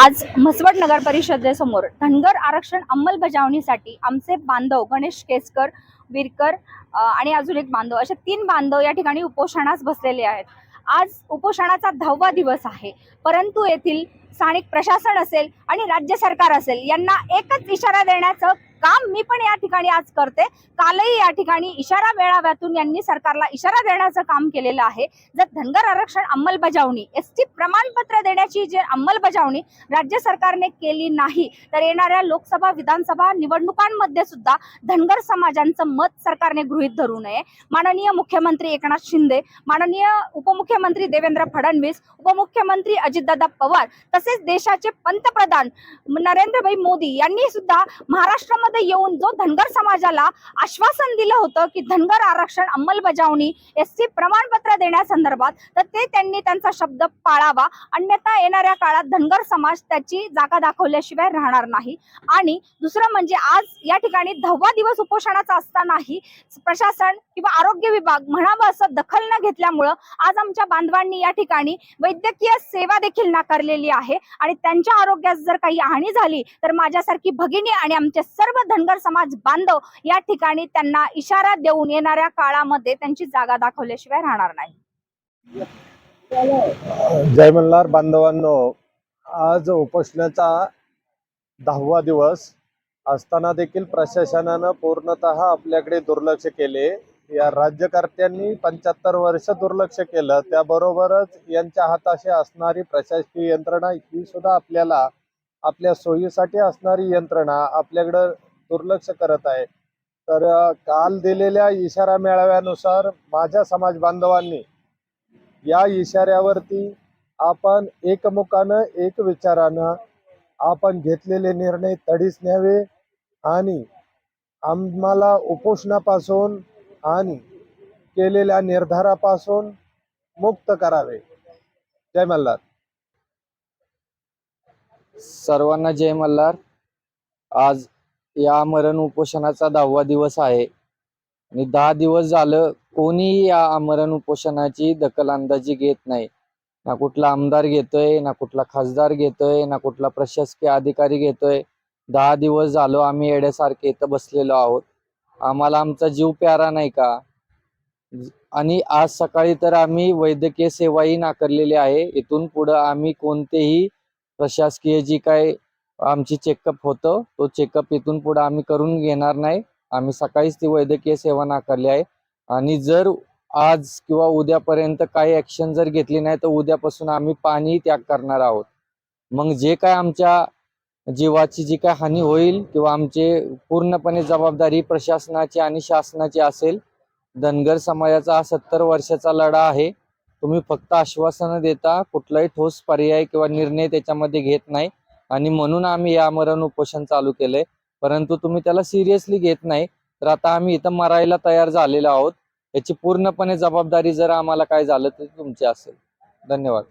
आज म्हसवड नगर परिषदेसमोर धनगर आरक्षण अंमलबजावणीसाठी आमचे बांधव गणेश केसकर विरकर आणि अजून एक बांधव असे तीन बांधव या ठिकाणी उपोषणास बसलेले आहेत. आज उपोषणाचा दहावा दिवस आहे. परंतु येथील स्थानिक प्रशासन असेल आणि राज्य सरकार असेल यांना एकच इशारा देण्याचं काम मी पण या ठिकाणी आज करते. कालही या ठिकाणी इशारा मेळाव्यातून यांनी सरकारला इशारा देण्याचं काम केलेलं आहे. जर धनगर आरक्षण अंमलबजावणी एस टी प्रमाणपत्र देण्याची जे अंमलबजावणी राज्य सरकारने केली नाही तर येणाऱ्या लोकसभा विधानसभा निवडणुकांमध्ये सुद्धा धनगर समाजांचं मत सरकारने गृहीत धरू नये. माननीय मुख्यमंत्री एकनाथ शिंदे माननीय उपमुख्यमंत्री देवेंद्र फडणवीस उपमुख्यमंत्री अजितदादा पवार तसेच देशाचे पंतप्रधान नरेंद्रभाई मोदी यांनी सुद्धा महाराष्ट्रामध्ये येऊन जो धनगर समाजाला आश्वासन दिलं होतं की धनगर आरक्षण अंमलबजावणी एस सी प्रमाणपत्र देण्यासंदर्भात तर ते त्यांनी त्यांचा शब्द पाळावा. अन्यथा येणाऱ्या काळात धनगर समाज त्याची जागा दाखवल्याशिवाय राहणार नाही. आणि दुसरं म्हणजे आज या ठिकाणी दहावा दिवस उपोषणाचा असतानाही प्रशासन किंवा आरोग्य विभाग म्हणावं असं दखल न घेतल्यामुळं आज आमच्या बांधवांनी या ठिकाणी वैद्यकीय सेवा देखील नाकारलेली आहे. आणि त्यांच्या आरोग्यास जर काही हानी झाली तर माझ्यासारखी भगिनी आणि आमचे सर्व धनगर समाज बांधव या ठिकाणी त्यांना इशारा देऊन येणाऱ्या काळामध्ये त्यांची जागा दाखवल्याशिवाय राहणार नाही. जय मल्हार बांधवांनो आज उपोषणाचा दहावा दिवस असताना देखील प्रशासनानं पूर्णतः आपल्याकडे दुर्लक्ष केले. या राज्यकर्त्यांनी पंच्याहत्तर वर्ष दुर्लक्ष केलं. त्याबरोबरच यांच्या हाताशी असणारी प्रशासकीय यंत्रणा ही सुद्धा आपल्याला आपल्या सोयीसाठी असणारी यंत्रणा आपल्याकडं दुर्लक्ष करत आहे. तर काल दिलेल्या इशारा मेळाव्यानुसार माझ्या समाज बांधवांनी या इशाऱ्यावरती आपण एकमुखानं एक विचारानं आपण घेतलेले निर्णय तडीस न्यावे आणि आम्हाला उपोषणापासून आणि केलेल्या निर्धारापासून मुक्त करावे. जय मल्हार. सर्वांना जय मल्हार. आज या मरण उपोषणाचा दहावा दिवस आहे. आणि दहा दिवस झालं कोणीही या आमरण उपोषणाची दखल अंदाजी घेत नाही. ना कुठला आमदार घेतोय ना कुठला खासदार घेतोय ना कुठला प्रशासकीय अधिकारी घेतोय. दहा दिवस झालो आम्ही येड्यासारखे इथं बसलेलो आहोत. आम्हाला आमचा जीव प्यारा नाही का? आणि आज सकाळी तर आम्ही वैद्यकीय सेवाही नाकारलेली आहे. इथून पुढं आम्ही कोणतेही प्रशासकीय जी काय आमची चेकअप होतं. तो चेकअप इथून पुढे आम्ही करून घेणार नाही. आम्ही सकाळीच ती वैद्यकीय सेवा नाकारली आहे. आणि जर आज किंवा उद्यापर्यंत काही ऍक्शन जर घेतली नाही तर उद्यापासून आम्ही पाणी त्याग करणार आहोत. मग जे काय आमच्या जीवाची जी काय हानी होईल किंवा आमचे पूर्णपणे जबाबदारी प्रशासनाची आणि शासनाची असेल धनगर समाजाचा हा सत्तर वर्षाचा लढा आहे. तुम्ही फक्त आश्वासनं देता कुठलाही ठोस पर्याय किंवा निर्णय त्याच्यामध्ये घेत नाही. आणि म्हणून आम्ही या मरण उपोषण चालू केलंय. परंतु तुम्ही त्याला सिरियसली घेत नाही तर आता आम्ही इथं मरायला तयार झालेलो आहोत. याची पूर्णपणे जबाबदारी जर आम्हाला काय झालं तर तुमची असेल. धन्यवाद.